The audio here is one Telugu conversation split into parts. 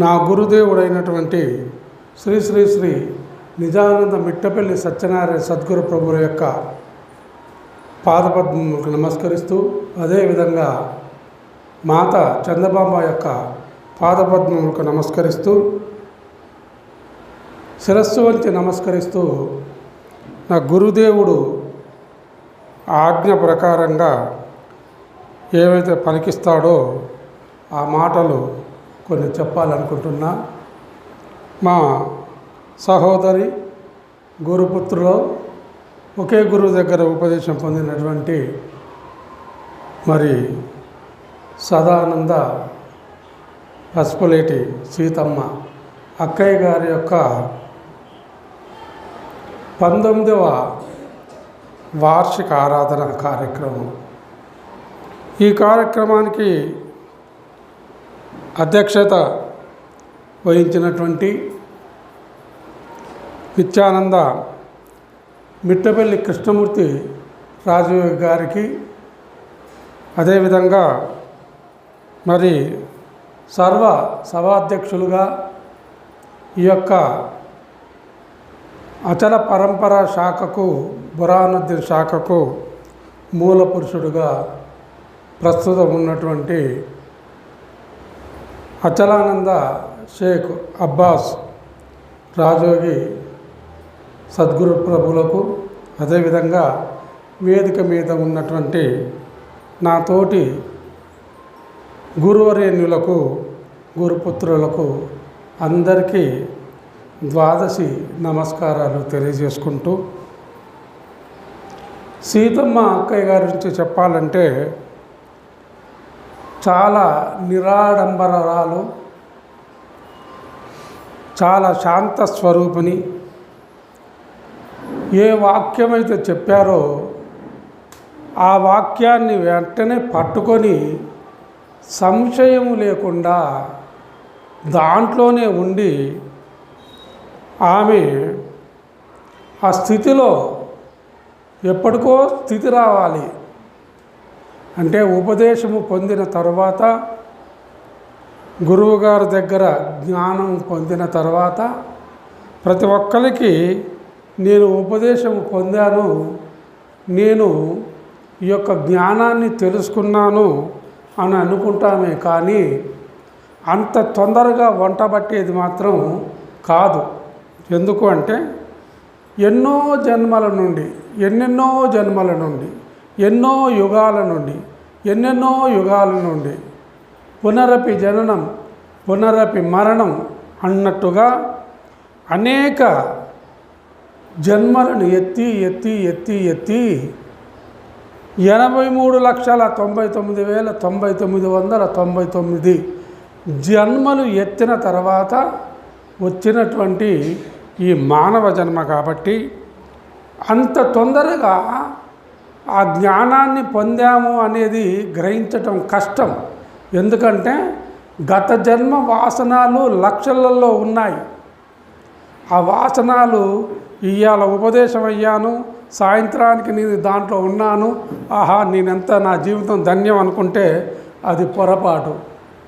నా గురుదేవుడైనటువంటి శ్రీ శ్రీ శ్రీ నిజానంద మిట్టపల్లి సత్యనారాయణ సద్గురు ప్రభుల యొక్క పాదపద్మకు నమస్కరిస్తూ అదేవిధంగా మాత చందబాంబ యొక్క పాదపద్మములకు నమస్కరిస్తూ శిరస్సు వంచి నమస్కరిస్తూ నా గురుదేవుడు ఆజ్ఞ ప్రకారంగా ఏవైతే పలికిస్తాడో ఆ మాటలు కొన్ని చెప్పాలనుకుంటున్నా. మా సహోదరి గురుపుత్రులో ఒకే గురువు దగ్గర ఉపదేశం పొందినటువంటి మరి సదానంద పసుపులేటి సీతమ్మ అక్కయ్య గారి యొక్క పంతొమ్మిదవ వార్షిక ఆరాధన కార్యక్రమం. ఈ కార్యక్రమానికి అధ్యక్షత వహించినటువంటి నిత్యానంద మిట్టపల్లి కృష్ణమూర్తి రాజు గారికి అదేవిధంగా మరి సర్వ సభాధ్యక్షులుగా ఈ యొక్క అచల పరంపర శాఖకు బురానుద్దీన్ శాఖకు మూల పురుషుడుగా ప్రస్తుతం ఉన్నటువంటి అచలానంద షేక్ అబ్బాస్ రాజోగి సద్గురు ప్రభులకు అదేవిధంగా వేదిక మీద ఉన్నటువంటి నా తోటి గురువరేణ్యులకు గురుపుత్రులకు అందరికీ ద్వాదశి నమస్కారాలు తెలియజేసుకుంటూ సీతమ్మ అక్కయ్య గారి గురించి చెప్పాలంటే చాలా నిరాడంబరాలు చాలా శాంత స్వరూపిణి. ఏ వాక్యమైతే చెప్పారో ఆ వాక్యాన్ని వెంటనే పట్టుకొని సంశయం లేకుండా దాంట్లోనే ఉండి ఆమె ఆ స్థితిలో ఎప్పటికో స్థితి రావాలి. అంటే ఉపదేశము పొందిన తర్వాత గురువుగారి దగ్గర జ్ఞానం పొందిన తర్వాత ప్రతి ఒక్కరికి నేను ఉపదేశం పొందాను నేను ఈ యొక్క జ్ఞానాన్ని తెలుసుకున్నాను అని అనుకుంటామే కానీ అంత తొందరగా వంట పట్టేది మాత్రం కాదు. ఎందుకు అంటే ఎన్నో జన్మల నుండి ఎన్నెన్నో జన్మల నుండి ఎన్నో యుగాల నుండి ఎన్నెన్నో యుగాల నుండి పునరపి జననం పునరపి మరణం అన్నట్టుగా అనేక జన్మలను ఎత్తి ఎత్తి ఎత్తి ఎత్తి ఎనభై మూడు లక్షల తొంభై తొమ్మిది వేల తొంభై తొమ్మిది వందల తొంభై తొమ్మిది జన్మలు ఎత్తిన తర్వాత వచ్చినటువంటి ఈ మానవ జన్మ కాబట్టి అంత తొందరగా ఆ జ్ఞానాన్ని పొందాము అనేది గ్రహించటం కష్టం. ఎందుకంటే గత జన్మ వాసనాలు లక్షలలో ఉన్నాయి. ఆ వాసనాలు ఇవాళ ఉపదేశం అయ్యాను సాయంత్రానికి నేను దాంట్లో ఉన్నాను ఆహా నేనెంత నా జీవితం ధన్యం అనుకుంటే అది పొరపాటు.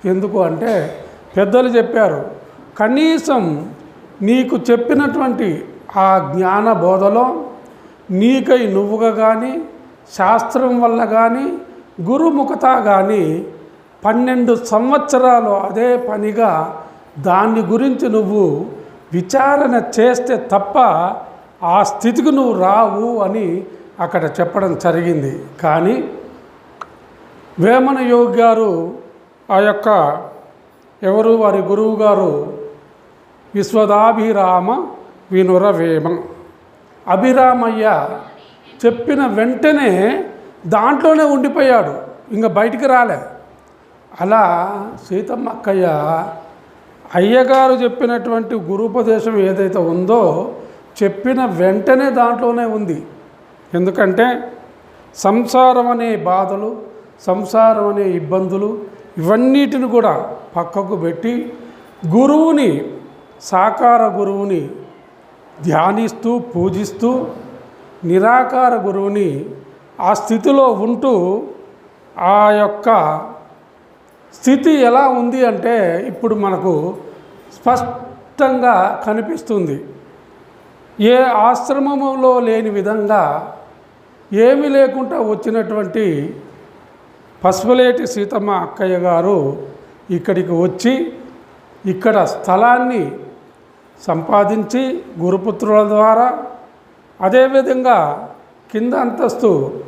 ఎందుకు అంటే పెద్దలు చెప్పారు కనీసం నీకు చెప్పినటువంటి ఆ జ్ఞాన బోధలో నీకై నువ్వుగా కానీ శాస్త్రం వల్ల కానీ గురుముఖత కానీ పన్నెండు సంవత్సరాలు అదే పనిగా దాన్ని గురించి నువ్వు విచారణ చేస్తే తప్ప ఆ స్థితికి నువ్వు రావు అని అక్కడ చెప్పడం జరిగింది. కానీ వేమన యోగి గారు ఆ యొక్క ఎవరు వారి గురువు గారు విశ్వదాభిరామ వినురవేమ అభిరామయ్య చెప్పిన వెంటనే దాంట్లోనే ఉండిపోయాడు. ఇంకా బయటికి రాలే. అలా సీతమ్మ అక్కయ్య అయ్యగారు చెప్పినటువంటి గురుపదేశం ఏదైతే ఉందో చెప్పిన వెంటనే దాంట్లోనే ఉంది. ఎందుకంటే సంసారం అనే బాధలు సంసారం అనే ఇబ్బందులు ఇవన్నిటిని కూడా పక్కకు పెట్టి గురువుని సాకార గురువుని ధ్యానిస్తూ పూజిస్తూ నిరాకార గురువుని ఆ స్థితిలో ఉంటూ ఆ యొక్క స్థితి ఎలా ఉంది అంటే ఇప్పుడు మనకు స్పష్టంగా కనిపిస్తుంది. ఏ ఆశ్రమంలో లేని విధంగా ఏమి లేకుండా వచ్చినటువంటి పసుపులేటి సీతమ్మ అక్కయ్య గారు ఇక్కడికి వచ్చి ఇక్కడ స్థలాన్ని సంపాదించి గురుపుత్రుల ద్వారా అదేవిధంగా కింద అంతస్తు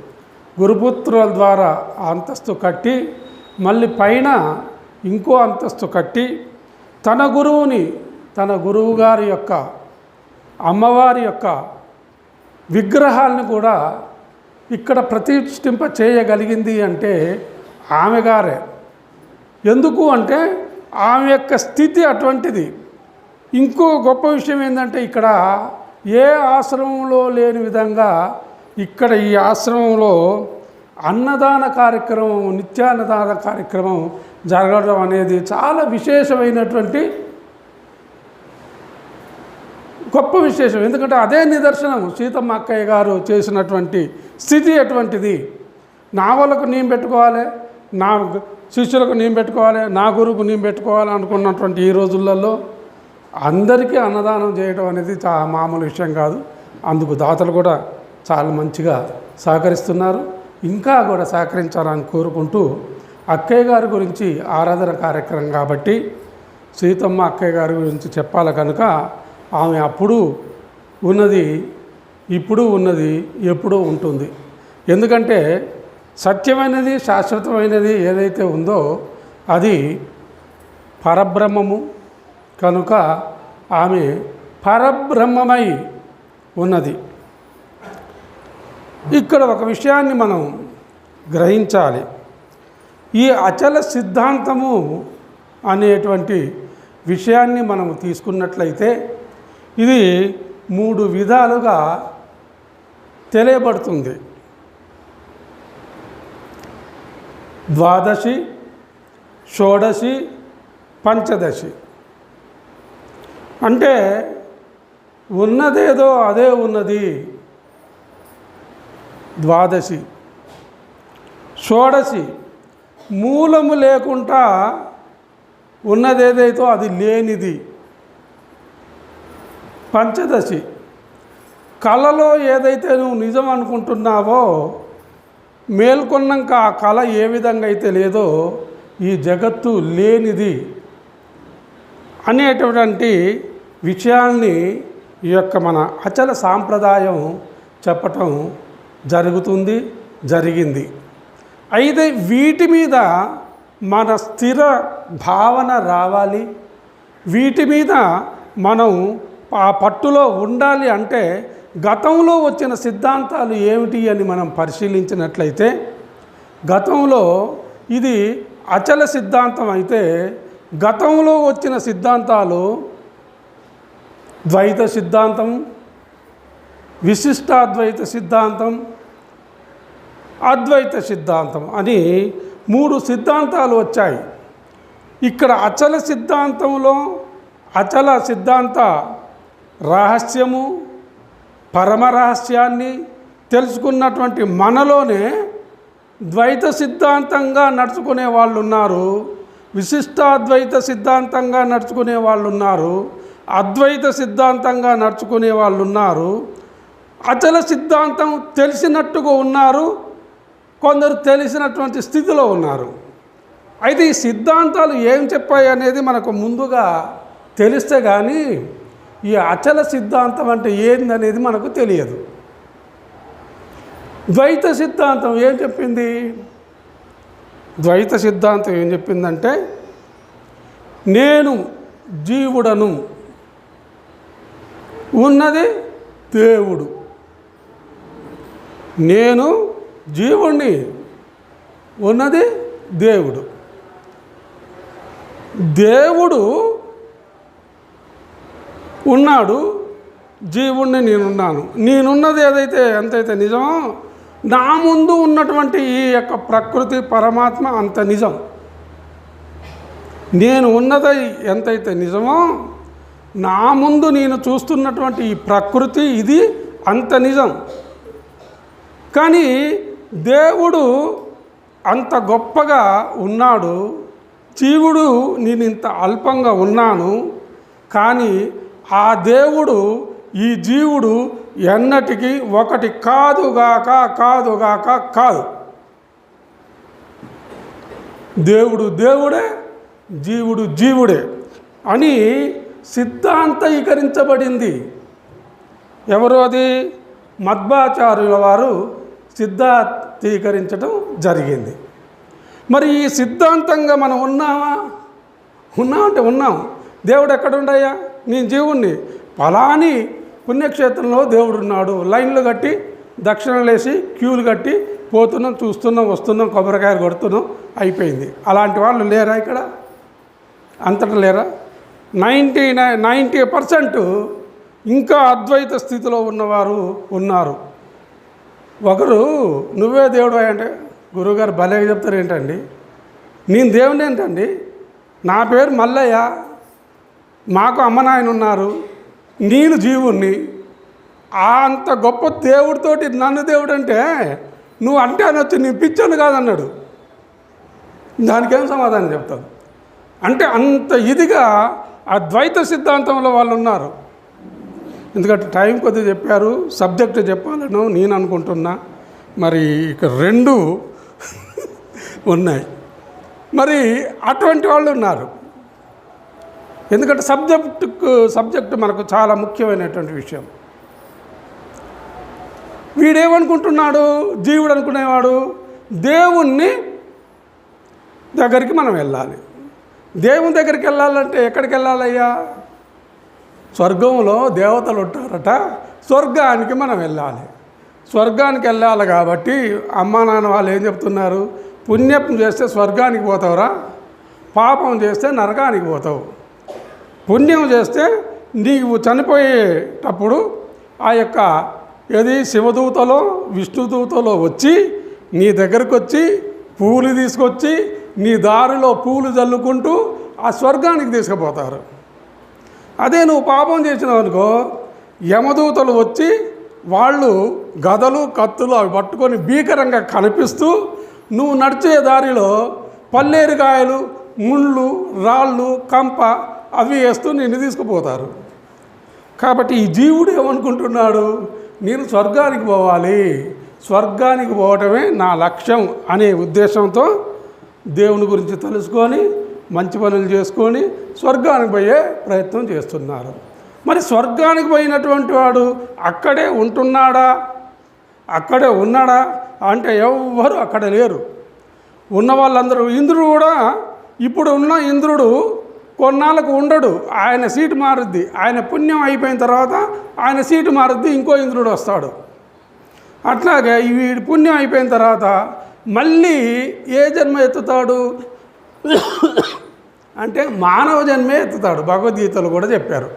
గురుపుత్రుల ద్వారా అంతస్తు కట్టి మళ్ళీ పైన ఇంకో అంతస్తు కట్టి తన గురువుని తన గురువు గారి యొక్క అమ్మవారి యొక్క విగ్రహాలను కూడా ఇక్కడ ప్రతిష్ఠింప చేయగలిగింది అంటే ఆమె గారే. ఎందుకు అంటే ఆమె యొక్క స్థితి అటువంటిది. ఇంకో గొప్ప విషయం ఏంటంటే ఇక్కడ ఏ ఆశ్రమంలో లేని విధంగా ఇక్కడ ఈ ఆశ్రమంలో అన్నదాన కార్యక్రమం నిత్యాన్నదాన కార్యక్రమం జరగడం అనేది చాలా విశేషమైనటువంటి గొప్ప విశేషం. ఎందుకంటే అదే నిదర్శనం సీతమ్మ అక్కయ్య గారు చేసినటువంటి స్థితి అటువంటిది నా వాళ్ళకు నేను పెట్టుకోవాలి నా శిష్యులకు నేను పెట్టుకోవాలి నా గురువుకు నేను పెట్టుకోవాలి అనుకున్నటువంటి ఈ రోజులలో అందరికీ అన్నదానం చేయడం అనేది చాలా మామూలు విషయం కాదు. అందుకు దాతలు కూడా చాలా మంచిగా సహకరిస్తున్నారు. ఇంకా కూడా సహకరించాలని కోరుకుంటూ అక్కయ్య గారి గురించి ఆరాధన కార్యక్రమం కాబట్టి సీతమ్మ అక్కయ్య గారి గురించి చెప్పాలి కనుక ఆమె అప్పుడు ఉన్నది ఇప్పుడు ఉన్నది ఎప్పుడూ ఉంటుంది. ఎందుకంటే సత్యమైనది శాశ్వతమైనది ఏదైతే ఉందో అది పరబ్రహ్మము కనుక ఆమె పరబ్రహ్మమై ఉన్నది. ఇక్కడ ఒక విషయాన్ని మనం గ్రహించాలి. ఈ అచల సిద్ధాంతము అనేటువంటి విషయాన్ని మనం తీసుకున్నట్లయితే ఇది మూడు విధాలుగా తెలియబడుతుంది. ద్వాదశి షోడశి పంచదశి. అంటే ఉన్నదేదో అదే ఉన్నది. ద్వాదశి. షోడశి. మూలము లేకుండా ఉన్నదేదైతో అది లేనిది. పంచదశి. కళలో ఏదైతే నువ్వు నిజం అనుకుంటున్నావో మేల్కొన్నాక ఆ కళ ఏ విధంగా అయితే లేదో ఈ జగత్తు లేనిది. అనేటటువంటి విషయాల్ని ఈ యొక్క మన అచల సాంప్రదాయం చెప్పటం జరుగుతుంది జరిగింది. అయితే వీటి మీద మన స్థిర భావన రావాలి. వీటి మీద మనం ఆ పట్టులో ఉండాలి అంటే గతంలో వచ్చిన సిద్ధాంతాలు ఏమిటి అని మనం పరిశీలించినట్లయితే గతంలో ఇది అచల సిద్ధాంతం అయితే గతంలో వచ్చిన సిద్ధాంతాలు ద్వైత సిద్ధాంతం విశిష్టాద్వైత సిద్ధాంతం అద్వైత సిద్ధాంతం అని మూడు సిద్ధాంతాలు వచ్చాయి. ఇక్కడ అచల సిద్ధాంతంలో అచల సిద్ధాంత రహస్యము పరమ రహస్యాన్ని తెలుసుకున్నటువంటి మనలోనే ద్వైత సిద్ధాంతంగా నడుచుకునే వాళ్ళు ఉన్నారు విశిష్టాద్వైత సిద్ధాంతంగా నడుచుకునే వాళ్ళు ఉన్నారు అద్వైత సిద్ధాంతంగా నడుచుకునే వాళ్ళు ఉన్నారు అచల సిద్ధాంతం తెలిసినట్టుగా ఉన్నారు కొందరు తెలిసినటువంటి స్థితిలో ఉన్నారు. అయితే ఈ సిద్ధాంతాలు ఏం చెప్పాయి అనేది మనకు ముందుగా తెలిస్తే కానీ ఈ అచల సిద్ధాంతం అంటే ఏందనేది మనకు తెలియదు. ద్వైత సిద్ధాంతం ఏం చెప్పింది? ద్వైత సిద్ధాంతం ఏం చెప్పిందంటే నేను జీవుడను ఉన్నది దేవుడు. నేను జీవుణ్ణి ఉన్నది దేవుడు. దేవుడు ఉన్నాడు జీవుణ్ణి నేనున్నాను. నేనున్నది ఏదైతే ఎంతైతే నిజమో నా ముందు ఉన్నటువంటి ఈ యొక్క ప్రకృతి పరమాత్మ అంత నిజం. నేను ఉన్నది ఎంతైతే నిజమో నా ముందు నేను చూస్తున్నటువంటి ఈ ప్రకృతి ఇది అంత నిజం. కానీ దేవుడు అంత గొప్పగా ఉన్నాడు. జీవుడు నేను ఇంత అల్పంగా ఉన్నాను. కానీ ఆ దేవుడు ఈ జీవుడు ఎన్నటికీ ఒకటి కాదుగాక కాదుగాక కాదు దేవుడు దేవుడే జీవుడు జీవుడే అని సిద్ధాంతీకరించబడింది. ఎవరు అది? మధ్వాచార్యుల వారు సిద్ధాంతీకరించడం జరిగింది. మరి ఈ సిద్ధాంతంగా మనం ఉన్నామా? ఉన్నామంటే ఉన్నాం. దేవుడు ఎక్కడుండయ్యా? నేను జీవుణ్ణి. ఫలాని పుణ్యక్షేత్రంలో దేవుడు ఉన్నాడు లైన్లు కట్టి దక్షిణలేసి క్యూలు కట్టి పోతున్నాం చూస్తున్నాం వస్తున్నాం కొబ్బరికాయలు కొడుతున్నాం అయిపోయింది. అలాంటి వాళ్ళు లేరా ఇక్కడ? అంతటా లేరా? నైంటీ నైన్ నైంటీ పర్సెంట్ ఇంకా అద్వైత స్థితిలో ఉన్నవారు ఉన్నారు. ఒకరు నువ్వే దేవుడు అంటే గురువుగారు భలేగా చెప్తారు ఏంటండి? నేను దేవుని ఏంటండి? నా పేరు మల్లయ్య. మాకు అమ్మ నాయన ఉన్నారు నేను జీవుణ్ణి. అంత గొప్ప దేవుడితోటి నన్ను దేవుడు అంటే నువ్వు అంటే అనొచ్చు నీ పిచ్చను కాదన్నాడు. దానికేం సమాధానం చెప్తాను అంటే అంత ఇదిగా ఆ ద్వైత సిద్ధాంతంలో వాళ్ళు ఉన్నారు. ఎందుకంటే టైం కొద్దిగా చెప్పారు సబ్జెక్టు చెప్పాలను నేను అనుకుంటున్నా. మరి ఇక రెండు ఉన్నాయి. మరి అటువంటి వాళ్ళు ఉన్నారు. ఎందుకంటే సబ్జెక్టుకు సబ్జెక్టు మనకు చాలా ముఖ్యమైనటువంటి విషయం. వీడేమనుకుంటున్నాడు? జీవుడు అనుకునేవాడు దేవుణ్ణి దగ్గరికి మనం వెళ్ళాలి. దేవుని దగ్గరికి వెళ్ళాలంటే ఎక్కడికి వెళ్ళాలయ్యా? స్వర్గంలో దేవతలు ఉంటారట స్వర్గానికి మనం వెళ్ళాలి. స్వర్గానికి వెళ్ళాలి కాబట్టి అమ్మా నాన్న వాళ్ళు ఏం చెప్తున్నారు? పుణ్యం చేస్తే స్వర్గానికి పోతావురా పాపం చేస్తే నరకానికి పోతావు. పుణ్యం చేస్తే నీవు చనిపోయేటప్పుడు ఆ యొక్క ఏది శివదూతలో విష్ణుదూతలో వచ్చి నీ దగ్గరకు వచ్చి పూలు తీసుకొచ్చి నీ దారిలో పూలు చల్లుకుంటూ ఆ స్వర్గానికి తీసుకుపోతారు. అదే నువ్వు పాపం చేసినావు అనుకో యమదూతలు వచ్చి వాళ్ళు గదలు కత్తులు అవి పట్టుకొని భీకరంగా కనిపిస్తూ నువ్వు నడిచే దారిలో పల్లేరుకాయలు ముళ్ళు రాళ్ళు కంప అవి వేస్తూ నిన్ను తీసుకుపోతారు. కాబట్టి ఈ జీవుడు ఏమనుకుంటున్నాడు? నేను స్వర్గానికి పోవాలి. స్వర్గానికి పోవటమే నా లక్ష్యం అనే ఉద్దేశంతో దేవుని గురించి తెలుసుకొని మంచి పనులు చేసుకొని స్వర్గానికి పోయే ప్రయత్నం చేస్తున్నారు. మరి స్వర్గానికి పోయినటువంటి వాడు అక్కడే ఉంటున్నాడా? అక్కడే ఉన్నాడా? అంటే ఎవ్వరు అక్కడ లేరు. ఉన్న వాళ్ళందరూ ఇంద్రుడు కూడా ఇప్పుడు ఉన్న ఇంద్రుడు కొన్నాళ్ళకు ఉండడు. ఆయన సీటు మారుద్ది. ఆయన పుణ్యం అయిపోయిన తర్వాత ఆయన సీటు మారుద్ది. ఇంకో ఇంద్రుడు వస్తాడు. అట్లాగే వీడి పుణ్యం అయిపోయిన తర్వాత మళ్ళీ ఏ జన్మ ఎత్తుతాడు? అంటే మానవ జన్మే ఎత్తుతాడు. భగవద్గీతలు కూడా చెప్పారు.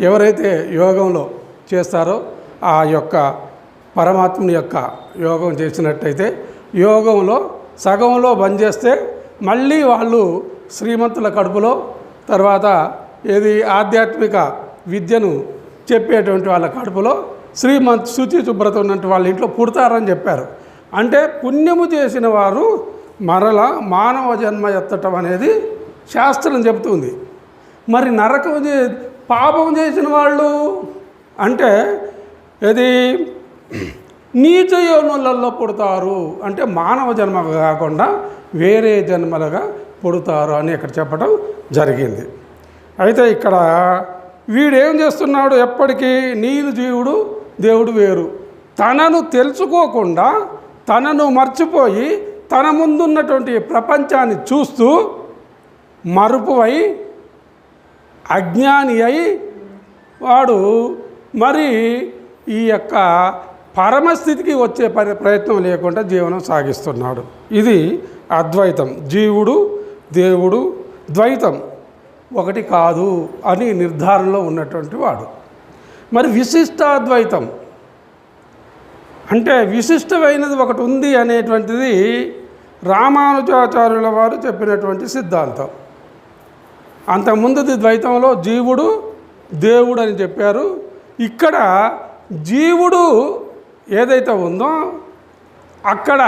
ఎవరైతే యోగంలో చేస్తారో ఆ యొక్క పరమాత్ముని యొక్క యోగం చేసినట్టయితే యోగంలో సగంలో బంద్ చేస్తే మళ్ళీ వాళ్ళు శ్రీమంతుల కడుపులో తర్వాత ఏది ఆధ్యాత్మిక విద్యను చెప్పేటువంటి వాళ్ళ కడుపులో శ్రీమంత్ శుచి శుభ్రత ఉన్నట్టు వాళ్ళ ఇంట్లో పుడతారని చెప్పారు. అంటే పుణ్యము చేసిన వారు మరల మానవ జన్మ ఎత్తటం అనేది శాస్త్రం చెబుతుంది. మరి నరకం చే పాపం చేసిన వాళ్ళు అంటే ఇది నీచ యోనులలో పుడతారు. అంటే మానవ జన్మ కాకుండా వేరే జన్మలుగా పుడతారు అని ఇక్కడ చెప్పడం జరిగింది. అయితే ఇక్కడ వీడేం చేస్తున్నాడు? ఎప్పటికీ నీరు జీవుడు దేవుడు వేరు. తనను తెలుసుకోకుండా తనను మర్చిపోయి తన ముందున్నటువంటి ప్రపంచాన్ని చూస్తూ మరుపువై అజ్ఞాని అయి వాడు మరి ఈ యొక్క పరమస్థితికి వచ్చే పరి ప్రయత్నం లేకుండా జీవనం సాగిస్తున్నాడు. ఇది అద్వైతం. జీవుడు దేవుడు ద్వైతం ఒకటి కాదు అని నిర్ధారణలో ఉన్నటువంటి వాడు. మరి విశిష్టాద్వైతం అంటే విశిష్టమైనది ఒకటి ఉంది అనేటువంటిది రామానుజాచార్యుల వారు చెప్పినటువంటి సిద్ధాంతం. అంతకుముందుది ద్వైతంలో జీవుడు దేవుడు అని చెప్పారు. ఇక్కడ జీవుడు ఏదైతే ఉందో అక్కడ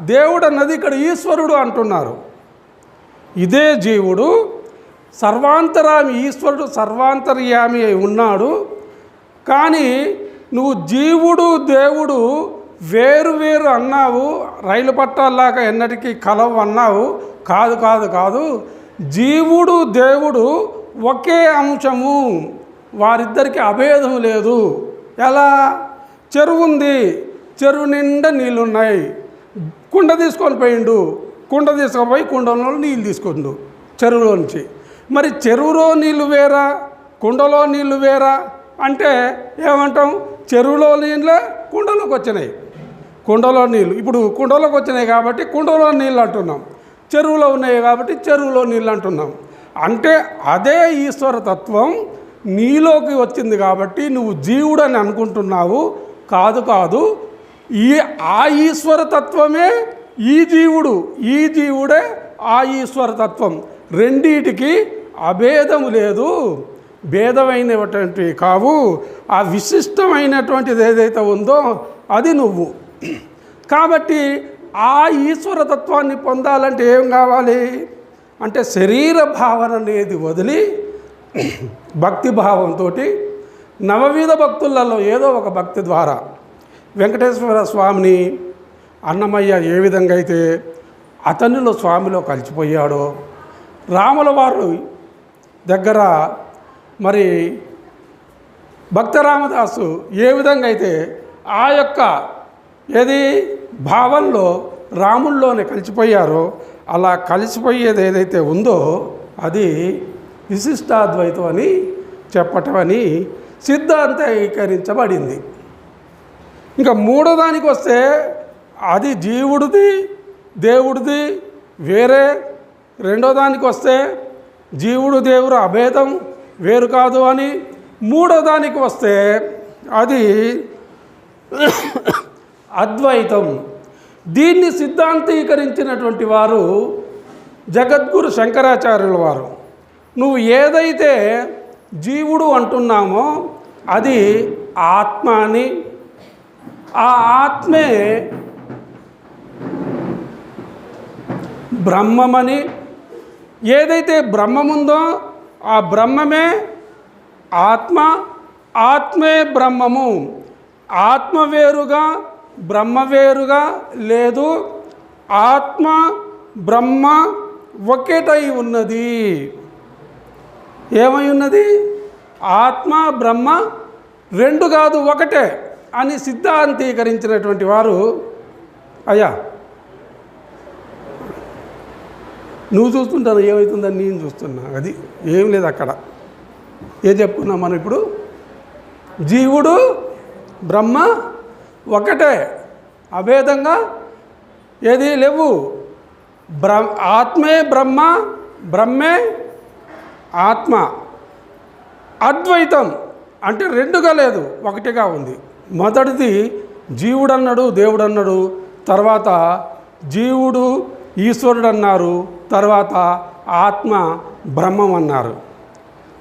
దేవుడు అన్నది ఇక్కడ ఈశ్వరుడు అంటున్నారు. ఇదే జీవుడు సర్వాంతరామి ఈశ్వరుడు సర్వాంతర్యామి అయి ఉన్నాడు. కానీ నువ్వు జీవుడు దేవుడు వేరు వేరు అన్నావు రైలు పట్టాల్లాగా ఎన్నటికీ కలవు అన్నావు. కాదు కాదు కాదు. జీవుడు దేవుడు ఒకే అంశము. వారిద్దరికి అభేదం లేదు. ఎలా? చెరువు ఉంది. చెరువు నిండా నీళ్ళున్నాయి కుండ తీసుకొని పోయిండు. కుండ తీసుకుపోయి కుండలో నీళ్ళు తీసుకుండు చెరువులో నుంచి. మరి చెరువులో నీళ్ళు వేరా? కుండలో నీళ్ళు వేరా? అంటే ఏమంటాం? చెరువులో నీళ్ళే కుండలోకి వచ్చినాయి. కుండలో నీళ్ళు. ఇప్పుడు కుండలోకి వచ్చినాయి కాబట్టి కుండలో నీళ్ళు అంటున్నాం. చెరువులో ఉన్నాయి కాబట్టి చెరువులో నీళ్ళు అంటున్నాం. అంటే అదే ఈశ్వర తత్వం నీలోకి వచ్చింది కాబట్టి నువ్వు జీవుడని అనుకుంటున్నావు. కాదు కాదు ఈ ఆ ఈశ్వర తత్వమే ఈ జీవుడు ఈ జీవుడే ఆ ఈశ్వరతత్వం రెండిటికి అభేదము లేదు. భేదమైనటువంటి కావు ఆ విశిష్టమైనటువంటిది ఏదైతే ఉందో అది నువ్వు. కాబట్టి ఆ ఈశ్వరతత్వాన్ని పొందాలంటే ఏం కావాలి? అంటే శరీర భావన అనేది వదిలి భక్తి భావంతో నవవిధ భక్తులలో ఏదో ఒక భక్తి ద్వారా వెంకటేశ్వర స్వామిని అన్నమయ్య ఏ విధంగా అయితే అతనిలో స్వామిలో కలిసిపోయాడో రాముల వారు దగ్గర మరి భక్త రామదాసు ఏ విధంగా అయితే ఆ యొక్క ఏది భావంలో రాముల్లోనే కలిసిపోయారో అలా కలిసిపోయేది ఏదైతే ఉందో అది విశిష్టాద్వైతం అని చెప్పటం అని సిద్ధాంతీకరించబడింది. ఇంకా మూడో దానికి వస్తే అది జీవుడిది దేవుడిది వేరే. రెండో దానికి వస్తే జీవుడు దేవుడు అభేదం వేరు కాదు అని మూడో దానికి వస్తే అది అద్వైతం. దీన్ని సిద్ధాంతీకరించినటువంటి వారు జగద్గురు శంకరాచార్యుల వారు. నువ్వు ఏదైతే జీవుడు అంటున్నామో అది ఆత్మ అని. ఆ ఆత్మే బ్రహ్మమని ఏదైతే బ్రహ్మముందో ఆ బ్రహ్మమే ఆత్మ ఆత్మే బ్రహ్మము. ఆత్మ వేరుగా బ్రహ్మ వేరుగా లేదు. ఆత్మ బ్రహ్మ ఒకేటై ఉన్నది. ఏమై ఉన్నది? ఆత్మ బ్రహ్మ రెండు కాదు ఒకటే అని సిద్ధాంతీకరించినటువంటి వారు. అయ్యా నువ్వు చూస్తుంటాను ఏమవుతుందని నేను చూస్తున్నా. అది ఏం లేదు అక్కడ. ఏం చెప్పుకున్నాం మనం ఇప్పుడు? జీవుడు బ్రహ్మ ఒకటే. అభేదంగా ఏది లేవు. బ్ర ఆత్మే బ్రహ్మ బ్రహ్మే ఆత్మ. అద్వైతం అంటే రెండుగా లేదు ఒకటిగా ఉంది. మొదటిది జీవుడు అన్నాడు దేవుడు అన్నాడు తర్వాత జీవుడు ఈశ్వరుడు అన్నారు తర్వాత ఆత్మ బ్రహ్మం అన్నారు.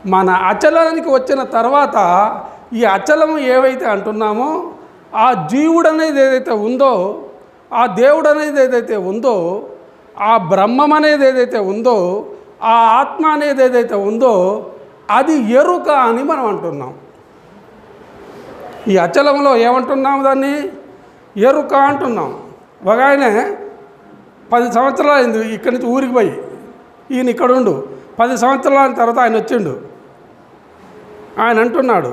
మన అచలానికి వచ్చిన తర్వాత ఈ అచలం ఏవైతే అంటున్నామో ఆ జీవుడు అనేది ఏదైతే ఉందో ఆ దేవుడు అనేది ఏదైతే ఉందో ఆ బ్రహ్మం అనేది ఏదైతే ఉందో ఆ ఆత్మ అనేది ఏదైతే ఉందో అది ఎరుక అని మనం అంటున్నాం. ఈ అచలంలో ఏమంటున్నాం దాన్ని? ఎరుక అంటున్నాం. ఒక పది సంవత్సరాలు అయింది ఇక్కడి నుంచి ఊరికి పోయి. ఈయన ఇక్కడ ఉండు. పది సంవత్సరాల తర్వాత ఆయన వచ్చిండు. ఆయన అంటున్నాడు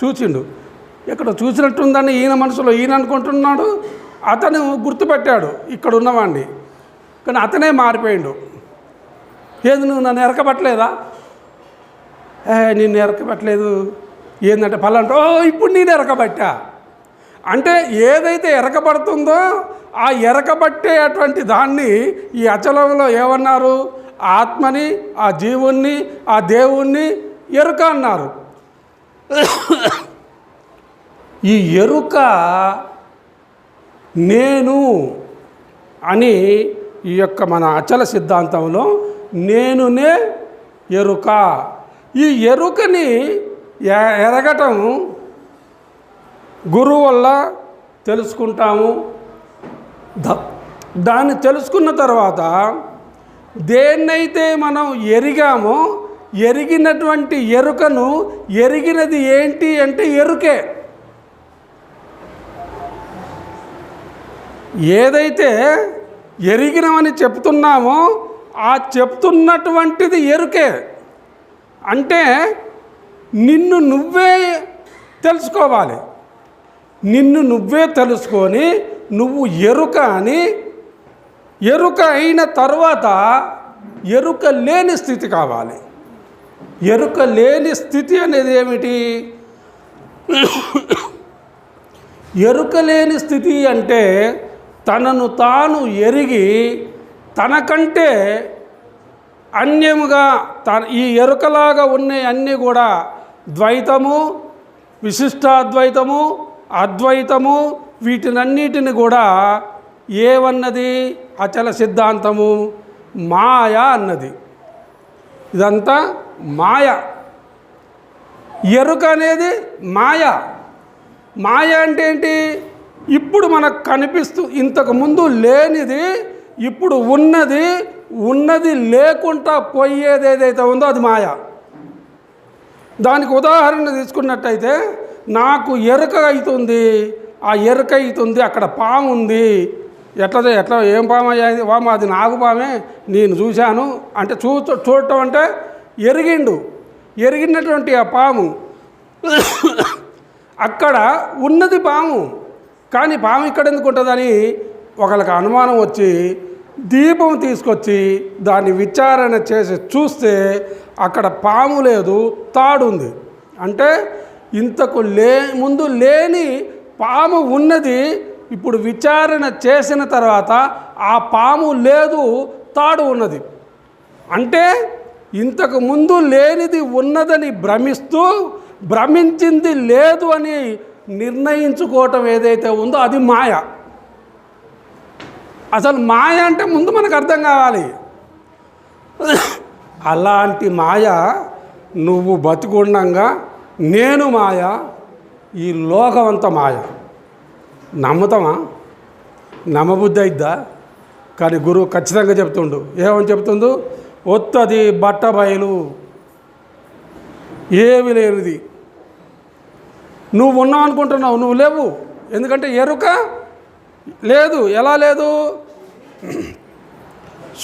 చూసిండు ఇక్కడ చూసినట్టుందని ఈయన మనసులో ఈయన అనుకుంటున్నాడు అతను గుర్తుపెట్టాడు ఇక్కడ ఉన్నవాడిని కానీ అతనే మారిపోయిండు. ఏది నువ్వు నన్ను ఎరకబట్టలేదా? ఏ నిన్ను ఎరకబట్టలేదు. ఏంటంటే పలాంటి ఓ ఇప్పుడు నేను ఎరకబట్టా? అంటే ఏదైతే ఎరకబడుతుందో ఆ ఎరకబట్టేటువంటి దాన్ని ఈ అచలంలో ఏమన్నారు? ఆత్మని ఆ జీవుణ్ణి ఆ దేవుణ్ణి ఎరుక అన్నారు. ఈ ఎరుక నేను అని ఈ యొక్క మన అచల సిద్ధాంతంలో నేనునే ఎరుక. ఈ ఎరుకని ఎ- ఎరగటం గురువు వల్ల తెలుసుకుంటాము. దాన్ని తెలుసుకున్న తర్వాత దేన్నైతే మనం ఎరిగామో ఎరిగినటువంటి ఎరుకను ఎరిగినది ఏంటి అంటే ఎరుకే. ఏదైతే ఎరిగినమని చెప్తున్నామో ఆ చెప్తున్నటువంటిది ఎరుకే. అంటే నిన్ను నువ్వే తెలుసుకోవాలి. నిన్ను నువ్వే తెలుసుకొని నువ్వు ఎరుక అని ఎరుక అయిన తర్వాత ఎరుక లేని స్థితి కావాలి. ఎరుక లేని స్థితి అనేది ఏమిటి? ఎరుక లేని స్థితి అంటే తనను తాను ఎరిగి తనకంటే అన్యముగా తన ఈ ఎరుకలాగా ఉన్న అన్నీ కూడా ద్వైతము విశిష్టాద్వైతము అద్వైతము వీటినన్నిటిని కూడా ఏవన్నది? అచల సిద్ధాంతము మాయ అన్నది. ఇదంతా మాయ. ఎరుక అనేది మాయ. మాయ అంటే ఏంటి? ఇప్పుడు మనకు కనిపిస్తూ ఇంతకుముందు లేనిది ఇప్పుడు ఉన్నది ఉన్నది లేకుండా పోయేది ఏదైతే ఉందో అది మాయ. దానికి ఉదాహరణ తీసుకున్నట్టయితే నాకు ఎరుక అవుతుంది ఆ ఎరుక అవుతుంది అక్కడ పాము ఉంది. ఎట్లా ఎట్లా ఏం పాము అయ్యేది వామ అది నాగుపామే నేను చూశాను. అంటే చూ చూడటం అంటే ఎరిగిండు. ఎరిగినటువంటి ఆ పాము అక్కడ ఉన్నది పాము. కానీ పాము ఇక్కడ ఎందుకు ఉంటుందని ఒకళ్ళకి అనుమానం వచ్చి దీపం తీసుకొచ్చి దాన్ని విచారణ చేసి చూస్తే అక్కడ పాము లేదు తాడు ఉంది. అంటే ఇంతకు లే ముందు లేని పాము ఉన్నది ఇప్పుడు విచారణ చేసిన తర్వాత ఆ పాము లేదు తాడు ఉన్నది. అంటే ఇంతకు ముందు లేనిది ఉన్నదని భ్రమిస్తూ భ్రమించింది లేదు అని నిర్ణయించుకోవటం ఏదైతే ఉందో అది మాయ. అసలు మాయ అంటే ముందు మనకు అర్థం కావాలి. అలాంటి మాయ నువ్వు బతికుండంగా నేను మాయ ఈ లోకమంతా మాయ. నమ్ముతామా? నమ్మబుద్ధి అయిద్దా? కానీ గురువు ఖచ్చితంగా చెప్తుండు. ఏమని చెప్తుండు? ఒత్తది బట్ట బయలు. ఏమి లేనిది. నువ్వు ఉన్నావు అనుకుంటున్నావు నువ్వు లేవు. ఎందుకంటే ఎరుక లేదు. ఎలా లేదు?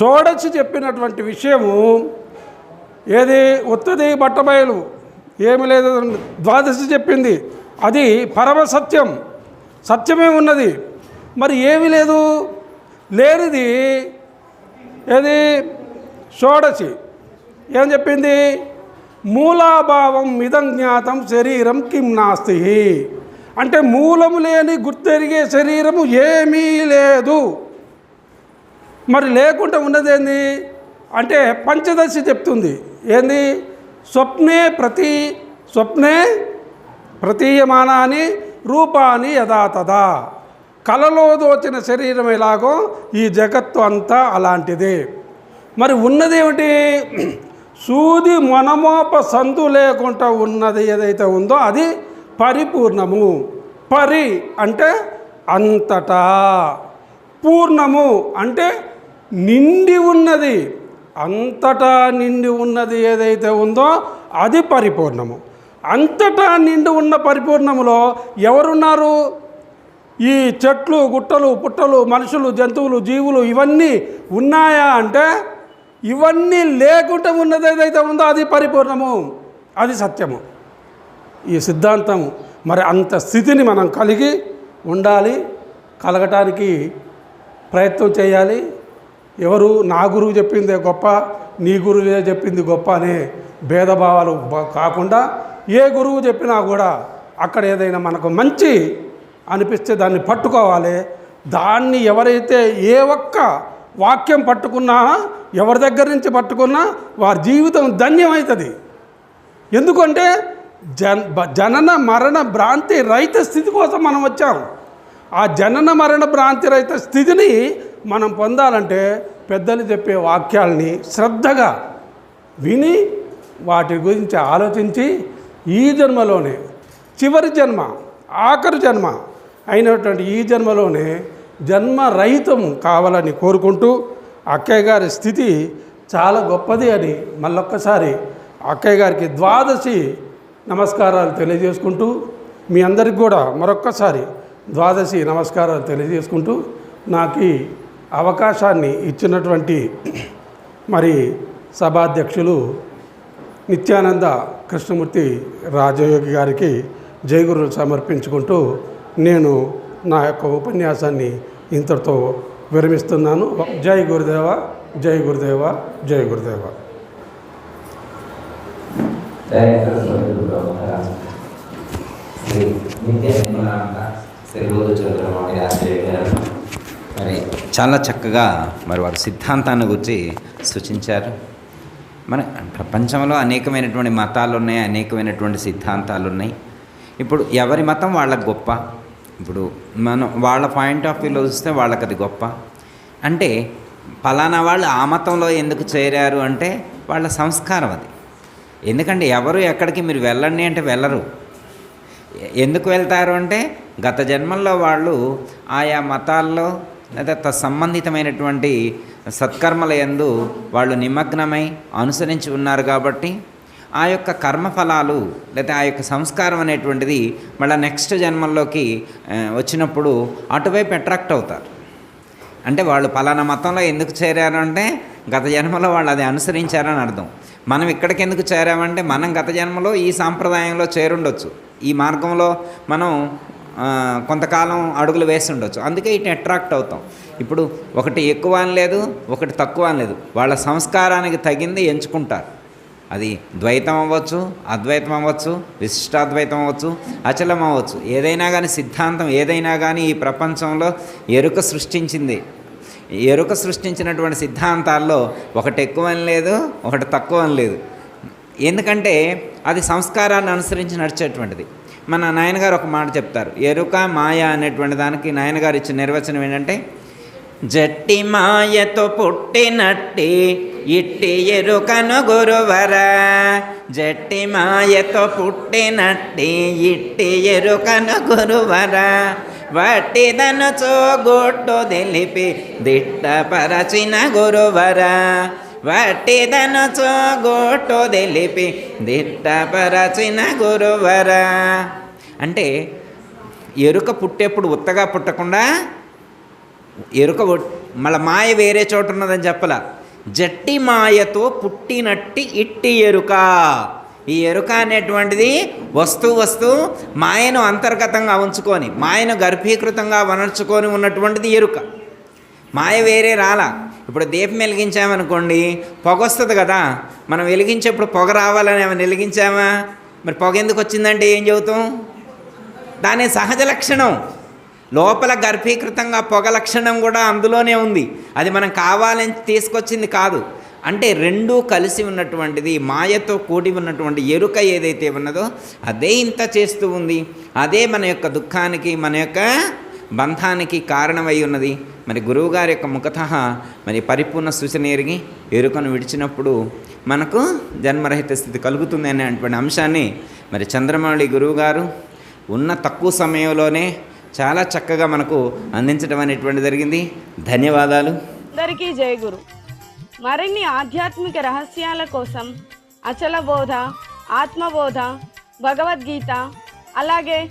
చూడొచ్చి చెప్పినటువంటి విషయము ఏది? ఉత్తది బట్టబయలు ఏమి లేదు ద్వాదశి చెప్పింది. అది పరమ సత్యం. సత్యమే ఉన్నది. మరి ఏమి లేదు. లేనిది ఏది? షోడశి. ఏం చెప్పింది? మూలాభావం మిదం జ్ఞాతం శరీరం కిం నాస్తి. అంటే మూలము లేని గుర్తెరిగే శరీరము ఏమీ లేదు. మరి లేకుండా ఉన్నది ఏంది అంటే పంచదశి చెప్తుంది. ఏంది? స్వప్నే ప్రతి స్వప్నే ప్రతీయమానాన్ని రూపాన్ని యథాతథా కలలో దోచిన శరీరం ఎలాగో ఈ జగత్తు అంతా అలాంటిదే. మరి ఉన్నదేమిటి? సూది మనమోప సందు లేకుండా ఉన్నది ఏదైతే ఉందో అది పరిపూర్ణము. పరి అంటే అంతటా. పూర్ణము అంటే నిండి ఉన్నది. అంతటా నిండి ఉన్నది ఏదైతే ఉందో అది పరిపూర్ణము. అంతటా నిండి ఉన్న పరిపూర్ణములో ఎవరున్నారు? ఈ చెట్లు గుట్టలు పుట్టలు మనుషులు జంతువులు జీవులు ఇవన్నీ ఉన్నాయా అంటే ఇవన్నీ లేకుండా ఉన్నది ఏదైతే ఉందో అది పరిపూర్ణము. అది సత్యము. ఈ సిద్ధాంతము మరి అంత స్థితిని మనం కలిగి ఉండాలి కలగటానికి ప్రయత్నం చేయాలి ఎవరు నా గురువు చెప్పిందే గొప్ప నీ గురువే చెప్పింది గొప్ప అనే భేదభావాలు కాకుండా ఏ గురువు చెప్పినా కూడా అక్కడ ఏదైనా మనకు మంచి అనిపిస్తే దాన్ని పట్టుకోవాలి. దాన్ని ఎవరైతే ఏ ఒక్క వాక్యం పట్టుకున్నా ఎవరి దగ్గర నుంచి పట్టుకున్నా వారి జీవితం ధన్యమవుతుంది. ఎందుకంటే జన జనన మరణ భ్రాంతి రహిత స్థితి కోసం మనం వచ్చాము ఆ జనన మరణ భ్రాంతిరహిత స్థితిని మనం పొందాలంటే పెద్దలు చెప్పే వాక్యాల్ని శ్రద్ధగా విని వాటి గురించి ఆలోచించి ఈ జన్మలోనే చివరి జన్మ ఆఖరి జన్మ అయినటువంటి ఈ జన్మలోనే జన్మరహితం కావాలని కోరుకుంటూ అక్కయ్య గారి స్థితి చాలా గొప్పది అని మళ్ళొక్కసారి అక్కయ్య గారికి ద్వాదశి నమస్కారాలు తెలియజేసుకుంటూ మీ అందరికి కూడా మరొక్కసారి ద్వాదశి నమస్కారాలు తెలియజేసుకుంటూ నాకు అవకాశాన్ని ఇచ్చినటువంటి మరి సభాధ్యక్షులు నిత్యానంద కృష్ణమూర్తి రాజయోగి గారికి జయగురులు సమర్పించుకుంటూ నేను నా యొక్క ఉపన్యాసాన్ని ఇంతటితో విరమిస్తున్నాను. జై గురుదేవ జై గురుదేవ జై గురుదేవ. డైరెక్టర్ మరి చాలా చక్కగా మరి వారు సిద్ధాంతాన్ని గురించి సూచించారు. మన ప్రపంచంలో అనేకమైనటువంటి మతాలు ఉన్నాయి అనేకమైనటువంటి సిద్ధాంతాలు ఉన్నాయి ఇప్పుడు ఎవరి మతం వాళ్ళకి గొప్ప? ఇప్పుడు మనం వాళ్ళ పాయింట్ ఆఫ్ వ్యూలో చూస్తే వాళ్ళకి అది గొప్ప. అంటే ఫలానా వాళ్ళు ఆ మతంలో ఎందుకు చేరారు అంటే వాళ్ళ సంస్కారం అది. ఎందుకంటే ఎవరు ఎక్కడికి మీరు వెళ్ళండి అంటే వెళ్ళరు. ఎందుకు వెళ్తారు అంటే గత జన్మల్లో వాళ్ళు ఆయా మతాల్లో లేదా తత్ సంబంధితమైనటువంటి సత్కర్మల యందు వాళ్ళు నిమగ్నమై అనుసరించి ఉన్నారు కాబట్టి ఆ యొక్క కర్మఫలాలు లేదా ఆ యొక్క సంస్కారం అనేటువంటిది మళ్ళీ నెక్స్ట్ జన్మల్లోకి వచ్చినప్పుడు అటువైపు అట్రాక్ట్ అవుతారు. అంటే వాళ్ళు పలానా మతంలో ఎందుకు చేరారు అంటే గత జన్మలో వాళ్ళు అది అనుసరించారని అర్థం. మనం ఇక్కడికి ఎందుకు చేరామంటే మనం గత జన్మలో ఈ సాంప్రదాయంలో చేరుండొచ్చు. ఈ మార్గంలో మనం కొంతకాలం అడుగులు వేసి ఉండొచ్చు. అందుకే ఇటు అట్రాక్ట్ అవుతాం. ఇప్పుడు ఒకటి ఎక్కువ అని లేదు ఒకటి తక్కువ అని లేదు. వాళ్ళ సంస్కారానికి తగింది ఎంచుకుంటారు. అది ద్వైతం అవ్వచ్చు అద్వైతం అవ్వచ్చు విశిష్టాద్వైతం అవ్వచ్చు అచలం అవ్వచ్చు. ఏదైనా కానీ సిద్ధాంతం ఏదైనా కానీ ఈ ప్రపంచంలో ఎరుక సృష్టించింది. ఎరుక సృష్టించినటువంటి సిద్ధాంతాల్లో ఒకటి ఎక్కువ అని లేదు ఒకటి తక్కువ అని లేదు. ఎందుకంటే అది సంస్కారాన్ని అనుసరించి నడిచేటువంటిది. మన నాయనగారు ఒక మాట చెప్తారు ఎరుక మాయ అనేటువంటి దానికి నాయనగారు ఇచ్చిన నిర్వచనం ఏంటంటే జట్టి మాయతో పుట్టినట్టి ఇట్టి ఎరుకను గురువరా. జట్టి మాయతో పుట్టినట్టి ఇట్టి ఎరుకను గురువరా. వట్టిదను చోగొట్టు తెలిపి దిట్టపరచిన గురువరా. వట్టిదను చోగొట్టు తెలిపి దిట్టపరచిన గురువరా. అంటే ఎరుక పుట్టేప్పుడు ఉత్తగా పుట్టకుండా ఎరుక మళ్ళీ మాయ వేరే చోట ఉన్నదని చెప్పల. జట్టి మాయతో పుట్టినట్టి ఇట్టి ఎరుక. ఈ ఎరుక అనేటువంటిది వస్తూ వస్తూ మాయను అంతర్గతంగా ఉంచుకొని మాయను గర్భీకృతంగా వనర్చుకొని ఉన్నటువంటిది ఎరుక. మాయ వేరే రాలా. ఇప్పుడు దీపం వెలిగించామనుకోండి పొగ వస్తుంది కదా మనం వెలిగించేప్పుడు పొగ రావాలని ఏమైనా వెలిగించామా? మరి పొగ ఎందుకు వచ్చిందంటే ఏం చెబుతాం? దాని సహజ లక్షణం. లోపల గర్భీకృతంగా పొగ లక్షణం కూడా అందులోనే ఉంది. అది మనం కావాలని తీసుకొచ్చింది కాదు. అంటే రెండూ కలిసి ఉన్నటువంటిది మాయతో కూడి ఉన్నటువంటి ఎరుక ఏదైతే ఉన్నదో అదే ఇంత చేస్తూ ఉంది. అదే మన యొక్క దుఃఖానికి మన యొక్క బంధానికి కారణమై ఉన్నది. మరి గురువుగారి యొక్క ముఖత మరి పరిపూర్ణ సూచన ఎరిగి ఎరుకను విడిచినప్పుడు మనకు జన్మరహిత స్థితి కలుగుతుంది అనేటువంటి అంశాన్ని మరి చంద్రమౌళి గురువుగారు ఉన్న తక్కువ సమయంలోనే చాలా చక్కగా మనకు అందించడం అనేటువంటి జరిగింది. ధన్యవాదాలు. అందరికీ జయ గురు. మరిన్ని ఆధ్యాత్మిక రహస్యాల కోసం అచల బోధ ఆత్మబోధ భగవద్గీత అలాగే